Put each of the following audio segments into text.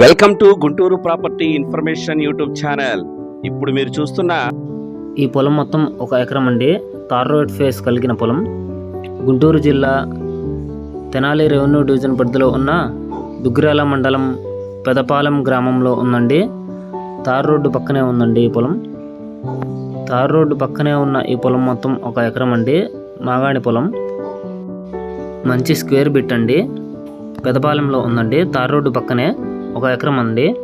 Welcome to Guntur property information YouTube channel ఇప్పుడు మీరు చూస్తున్న ఈ పొలం మొత్తం ఒక ఎకరం అండి. తార్ రోడ్ ఫేస్ కలిగిన పొలం. గుంటూరు జిల్లా తెనాలి రెవెన్యూ డివిజన్ పరిధిలో ఉన్న దుగ్గిరాల మండలం పెదపాలెం గ్రామంలో ఉందండి. తార్ రోడ్డు పక్కనే ఉందండి ఈ పొలం. తార్ రోడ్డు పక్కనే ఉన్న ఈ పొలం మొత్తం ఒక ఎకరం అండి. మాగాణి పొలం. మంచి స్క్వేర్ బిట్ అండి. పెదపాలెంలో ఉందండి. తార్ రోడ్డు పక్కనే ఒక ఎకరం అండి.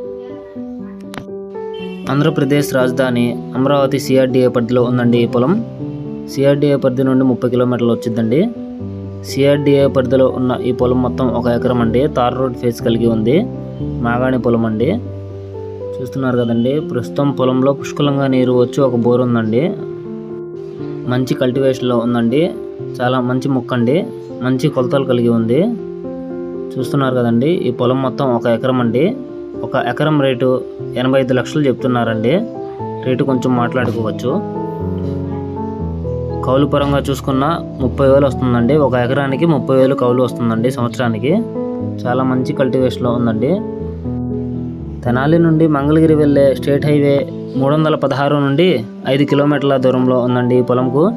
ఆంధ్రప్రదేశ్ రాజధాని అమరావతి సిఆర్డిఏ పరిధిలో ఉందండి ఈ పొలం. సిఆర్డిఏ పరిధి నుండి ముప్పై కిలోమీటర్లు వచ్చిందండి. సిఆర్డిఏ పరిధిలో ఉన్న ఈ పొలం మొత్తం ఒక ఎకరం అండి. తార్ రోడ్ ఫేస్ కలిగి ఉంది. మాగాణి పొలం అండి. చూస్తున్నారు కదండి ప్రస్తుతం పొలంలో పుష్కలంగా నీరు వచ్చి ఒక బోర్ ఉందండి. మంచి కల్టివేషన్లో ఉందండి. చాలా మంచి మొక్క అండి మంచి కొలతలు కలిగి ఉంది. చూస్తున్నారు కదండి. ఈ పొలం మొత్తం ఒక ఎకరం అండి. ఒక ఎకరం రేటు ఎనభై ఐదు లక్షలు చెప్తున్నారండి. రేటు కొంచెం మాట్లాడుకోవచ్చు. కౌలు పరంగా చూసుకున్న ముప్పై వేలు వస్తుందండి. ఒక ఎకరానికి ముప్పై వేలు కౌలు వస్తుందండి సంవత్సరానికి. చాలా మంచి కల్టివేషన్లో ఉందండి. తెనాలి నుండి మంగళగిరి వెళ్ళే స్టేట్ హైవే మూడు వందల పదహారు నుండి ఐదు కిలోమీటర్ల దూరంలో ఉందండి ఈ పొలంకు.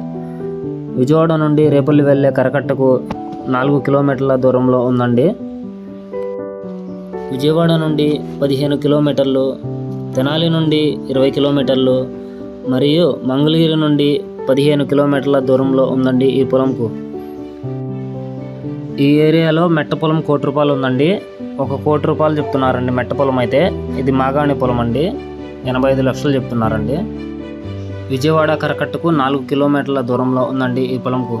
విజయవాడ నుండి రేపల్లి వెళ్ళే కరకట్టకు నాలుగు కిలోమీటర్ల దూరంలో ఉందండి. విజయవాడ నుండి పదిహేను కిలోమీటర్లు తెనాలి నుండి ఇరవై కిలోమీటర్లు మరియు మంగళగిరి నుండి పదిహేను కిలోమీటర్ల దూరంలో ఉందండి ఈ పొలంకు. ఈ ఏరియాలో మెట్ట పొలం కోటి రూపాయలు ఉందండి. ఒక కోటి రూపాయలు చెప్తున్నారండి మెట్ట పొలం అయితే. ఇది మాగాణి పొలం అండి. ఎనభై ఐదు లక్షలు చెప్తున్నారండి. విజయవాడ కరకట్టుకు నాలుగు కిలోమీటర్ల దూరంలో ఉందండి ఈ పొలంకు.